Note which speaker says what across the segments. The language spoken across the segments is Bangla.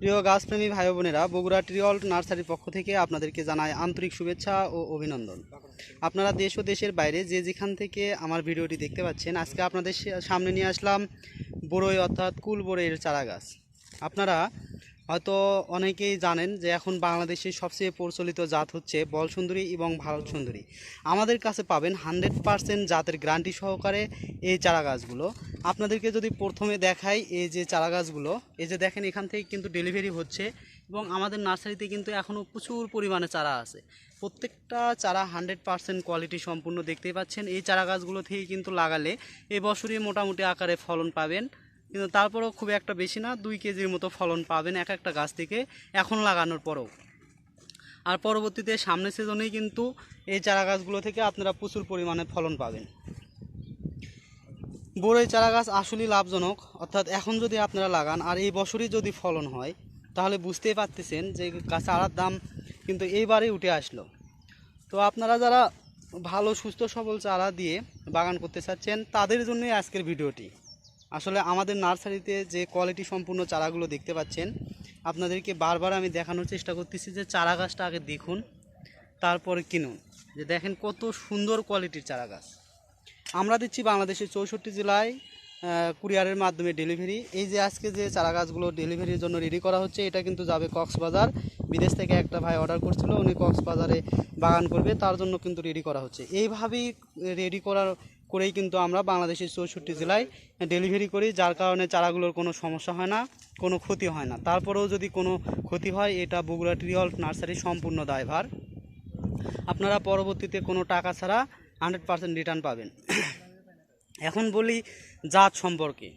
Speaker 1: প্রিয় গাছপ্রেমী ভাই বোনেরা বগুড়া ট্রিয়ল নার্সারির পক্ষ থেকে আপনাদেরকে জানায় আন্তরিক শুভেচ্ছা ও অভিনন্দন। আপনারা দেশ ও দেশের বাইরে যে যেখান থেকে আমার ভিডিওটি দেখতে পাচ্ছেন, আজকে আপনাদের সামনে নিয়ে আসলাম বড়ই অর্থাৎ কুল বড়ইয়ের চারা গাছ আপনারা হয়তো অনেকেই জানেন যে এখন বাংলাদেশের সবচেয়ে প্রচলিত জাত হচ্ছে বল সুন্দরী এবং ভারত সুন্দরী আমাদের কাছে পাবেন হান্ড্রেড পারসেন্ট জাতের গ্যারান্টি সহকারে এই চারা গাছগুলো আপনাদেরকে যদি প্রথমে দেখাই এই যে চারা গাছগুলো এই যে দেখেন এখান থেকে কিন্তু ডেলিভারি হচ্ছে এবং আমাদের নার্সারিতে কিন্তু এখনও প্রচুর পরিমাণে চারা আছে। প্রত্যেকটা চারা হান্ড্রেড পারসেন্ট কোয়ালিটি সম্পূর্ণ দেখতেই পাচ্ছেন। এই চারা গাছগুলো থেকে কিন্তু লাগালে এই বছরই মোটামুটি আকারে ফলন পাবেন। কিন্তু তারপরেও খুব একটা বেশি না, দুই কেজির মতো ফলন পাবেন এক একটা গাছ থেকে এখন লাগানোর পরেও। আর পরবর্তীতে সামনের সিজনেই কিন্তু এই চারা গাছগুলো থেকে আপনারা প্রচুর পরিমাণে ফলন পাবেন। বড়ই চারা গাছ আসলেই লাভজনক, অর্থাৎ এখন যদি আপনারা লাগান আর এই বছরই যদি ফলন হয়, তাহলে বুঝতেই পারতেছেন যে চারার দাম কিন্তু এইবারেই উঠে আসলো। তো আপনারা যারা ভালো, সুস্থ, সবল চারা দিয়ে বাগান করতে চাচ্ছেন, তাদের জন্যই আজকের ভিডিওটি। আসলে আমাদের নার্সারিতে যে কোয়ালিটি সম্পূর্ণ চারাগুলো দেখতে পাচ্ছেন, আপনাদেরকে বারবার আমি দেখানোর চেষ্টা করতেছি যে চারা গাছটা আগে দেখুন, তারপরে কিনুন। যে দেখেন কত সুন্দর কোয়ালিটির চারা গাছ। আমরা দিচ্ছি বাংলাদেশের চৌষট্টি জেলায় কুরিয়ারের মাধ্যমে ডেলিভারি। এই যে আজকে যে চারা গাছগুলো ডেলিভারির জন্য রেডি করা হচ্ছে, এটা কিন্তু যাবে কক্সবাজার। বিদেশ থেকে একটা ভাই অর্ডার করছিল, উনি কক্সবাজারে বাগান করবে, তার জন্য কিন্তু রেডি করা হচ্ছে। এইভাবেই রেডি করার করেই কিন্তু আমরা বাংলাদেশের চৌষট্টি জেলায় ডেলিভারি করি, যার কারণে চারাগুলোর কোনো সমস্যা হয় না, কোনো ক্ষতি হয় না। তারপরেও যদি কোনো ক্ষতি হয়, এটা বগুড়া ট্রিয়ল নার্সারি সম্পূর্ণ দায়ভার। আপনারা পরবর্তীতে কোনো টাকা ছাড়া হান্ড্রেড পার্সেন্ট রিটার্ন পাবেন। এখন বলি জাত সম্পর্কে।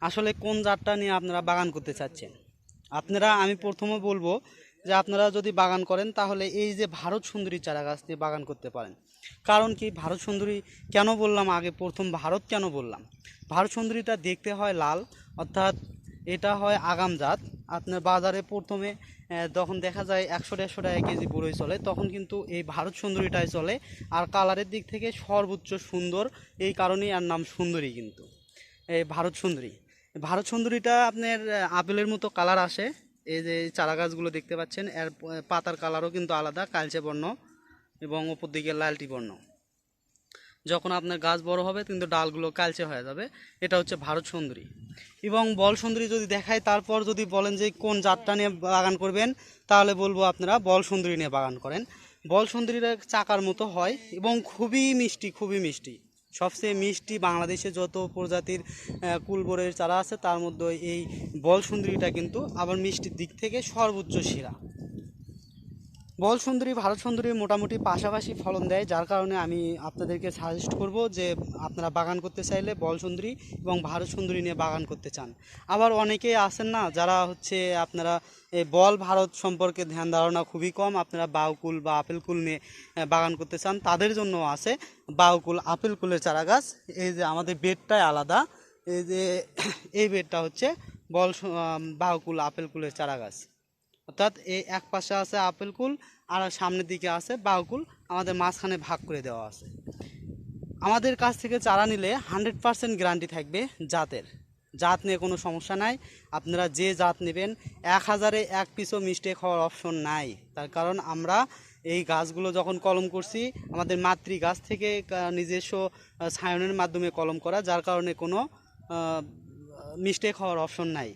Speaker 1: আসলে কোন জাতটা নিয়ে আপনারা বাগান করতে চাচ্ছেন? আপনারা, আমি প্রথমে বলব যে আপনারা যদি বাগান করেন, তাহলে এই যে ভারত সুন্দরী চারা গাছ দিয়ে বাগান করতে পারেন। কারণ কি ভারত সুন্দরী কেন বললাম? আগে প্রথম ভারত কেন বললাম? ভারত সুন্দরীটা দেখতে হয় লাল, অর্থাৎ এটা হয় আগাম জাত। আপনার বাজারে প্রথমে যখন দেখা যায় একশো দেড়শো টাকা কেজি বড়ই চলে, তখন কিন্তু এই ভারত সুন্দরীটাই চলে। আর কালারের দিক থেকে সর্বোচ্চ সুন্দর, এই কারণেই আর নাম সুন্দরী কিন্তু। এই ভারত সুন্দরী। ভারত সুন্দরীটা আপনার আপেলের মতো কালার আসে। এই যে চারা গাছগুলো দেখতে পাচ্ছেন, এর পাতার কালারও কিন্তু আলাদা, কালচে বর্ণ। এবং ওপর দিকে লালটি বর্ণ। যখন আপনার গাছ বড় হবে, কিন্তু ডালগুলো কালচে হয়ে যাবে, এটা হচ্ছে ভারত সুন্দরী। এবং বল সুন্দরী যদি দেখায়, তারপর যদি বলেন যে কোন জাতটা নিয়ে বাগান করবেন, তাহলে বলব আপনারা বল সুন্দরী নিয়ে বাগান করেন। বল সুন্দরীরা চাকার মতো হয় এবং খুবই মিষ্টি খুবই মিষ্টি। সবচেয়ে মিষ্টি বাংলাদেশে যত প্রজাতির কুলবরের চারা আছে, তার মধ্যে এই বল সুন্দরীটা কিন্তু আবার মিষ্টির দিক থেকে সর্বোচ্চ সেরা বল সুন্দরী, ভারত সুন্দরী মোটামুটি পাশাপাশি ফলন দেয়, যার কারণে আমি আপনাদেরকে সাজেস্ট করব যে আপনারা বাগান করতে চাইলে বল সুন্দরী এবং ভারত সুন্দরী নিয়ে বাগান করতে চান। আবার অনেকেই আছেন না, যারা হচ্ছে আপনারা বল ভারত সম্পর্কে ধ্যান ধারণা খুবই কম, আপনারা বাউকুল বা আপেল কুল নিয়ে বাগান করতে চান, তাদের জন্য আছে বাউকুল আপেল কুলের চারা গাছ এই যে আমাদের বেডটাই আলাদা, এই যে এই বেডটা হচ্ছে বল বাউকুল আপেল কুলের চারা গাছ অর্থাৎ এই এক পাশে আছে আপেল কুল, আর সামনের দিকে আছে বাউকুল আমাদের মাঝখানে ভাগ করে দেওয়া আছে। আমাদের কাছ থেকে চারা নিলে হান্ড্রেড পারসেন্ট গ্যারান্টি থাকবে জাতের। জাত নিয়ে কোনো সমস্যা নাই। আপনারা যে জাত নেবেন, এক হাজারে এক পিসও মিস্টেক হওয়ার অপশন নাই। তার কারণ আমরা এই গাছগুলো যখন কলম করছি, আমাদের মাতৃ গাছ থেকে নিজস্ব সায়নের মাধ্যমে কলম করা, যার কারণে কোনো মিস্টেক হওয়ার অপশন নাই।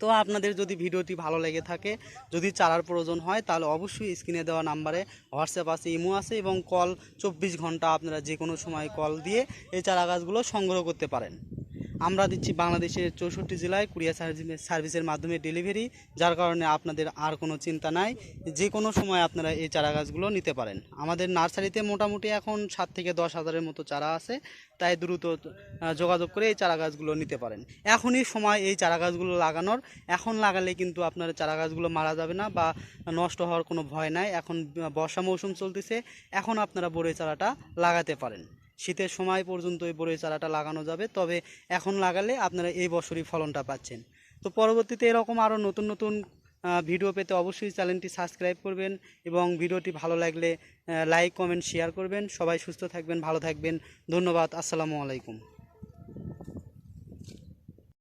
Speaker 1: তো আপনাদের যদি ভিডিওটি ভালো লেগে থাকে, যদি চারার প্রয়োজন হয়, তাহলে অবশ্যই স্ক্রিনে দেওয়া নাম্বারে হোয়াটসঅ্যাপ আছে, ইমো আছে এবং কল চব্বিশ ঘণ্টা আপনারা যে কোনো সময় কল দিয়ে এই চারা গাছগুলো সংগ্রহ করতে পারেন। আমরা দিচ্ছি বাংলাদেশের চৌষট্টি জেলায় কুরিয়ার সার্ভিস সার্ভিসের মাধ্যমে ডেলিভারি, যার কারণে আপনাদের আর কোনো চিন্তা নাই। যে কোনো সময় আপনারা এই চারা গাছগুলো নিতে পারেন। আমাদের নার্সারিতে মোটামুটি এখন সাত থেকে দশ হাজারের মতো চারা আছে, তাই দ্রুত যোগাযোগ করে এই চারা গাছগুলো নিতে পারেন। এখনই সময় এই চারা গাছগুলো লাগানোর। এখন লাগালে কিন্তু আপনার চারা গাছগুলো মারা যাবে না বা নষ্ট হওয়ার কোনো ভয় নাই। এখন বর্ষা মৌসুম চলতেছে, এখন আপনারা বড়ই চারাটা লাগাতে পারেন। শীতের সময় পর্যন্ত এই বড়ই চারাটা লাগানো যাবে। তবে এখন লাগালে আপনারা এই বছরই ফলনটা পাচ্ছেন। তো পরবর্তীতে এরকম আরও নতুন নতুন ভিডিও পেতে অবশ্যই চ্যানেলটি সাবস্ক্রাইব করবেন এবং ভিডিওটি ভালো লাগলে লাইক, কমেন্ট, শেয়ার করবেন। সবাই সুস্থ থাকবেন, ভালো থাকবেন। ধন্যবাদ। আসসালামু আলাইকুম।